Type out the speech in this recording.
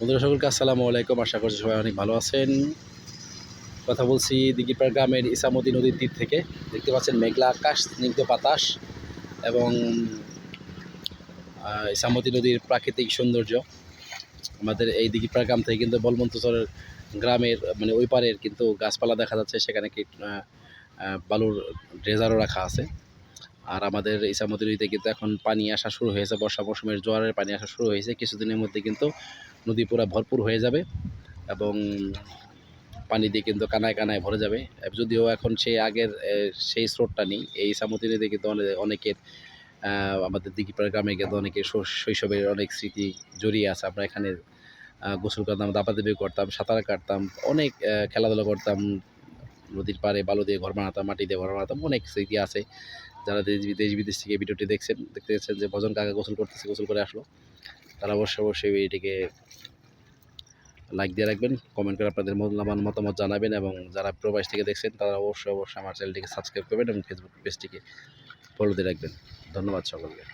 বন্ধুরা সকলকে আসসালামু আলাইকুম। আশা করছি সবাই অনেক ভালো আছেন। কথা বলছি দিঘিপাড় গ্রামের ইসামতি নদীর তীর থেকে। দেখতে পাচ্ছেন মেঘলা আকাশ, স্নিগ্ধ বাতাস এবং ইসামতি নদীর প্রাকৃতিক সৌন্দর্য। আমাদের এই দিঘিপাড় গ্রাম থেকে কিন্তু বলবন্তচরের গ্রামের মানে ওই পারের কিন্তু গাছপালা দেখা যাচ্ছে। সেখানে কি বালুর ড্রেজারও রাখা আছে। আর আমাদের ইসামতি নদীতে কিন্তু এখন পানি আসা শুরু হয়েছে, বর্ষা মৌসুমের জোয়ারের পানি আসা শুরু হয়েছে। কিছুদিনের মধ্যে কিন্তু নদী পুরো ভরপুর হয়ে যাবে এবং পানি দিয়ে কিন্তু কানায় কানায় ভরে যাবে। যদিও এখন সেই আগের সেই স্রোতটা নেই। এই ইসামতি নদীতে কিন্তু অনে- অনেকের আমাদের দিঘিপাড়া গ্রামে কিন্তু অনেকের শৈশবের অনেক স্মৃতি জড়িয়ে আছে। আমরা এখানে গোসল করতাম, দাপাদাপি করতাম, সাঁতার কাটতাম, অনেক খেলাধুলা করতাম নদীর পাড়ে বালু দিয়ে ঘর বানাতাম, মাটি দিয়ে ঘর বানাতাম, অনেক স্মৃতি আছে। যারা দেশ বিদেশ থেকে ভিডিওটি দেখছেন, দেখতে দেখছেন যে ভজন কাকা গোসল করতেছে, গোসল করে আসলো, তারা অবশ্যই অবশ্যই এটিকে লাইক দিয়ে রাখবেন কমেন্ট করে আপনাদের মূল্যবান মতামত জানাবেন এবং যারা প্রবাস থেকে দেখছেন, তারা অবশ্যই অবশ্যই আমার চ্যানেলটিকে সাবস্ক্রাইব করবেন এবং ফেসবুক পেজটিকে ফলো দিয়ে রাখবেন। ধন্যবাদ সকলকে।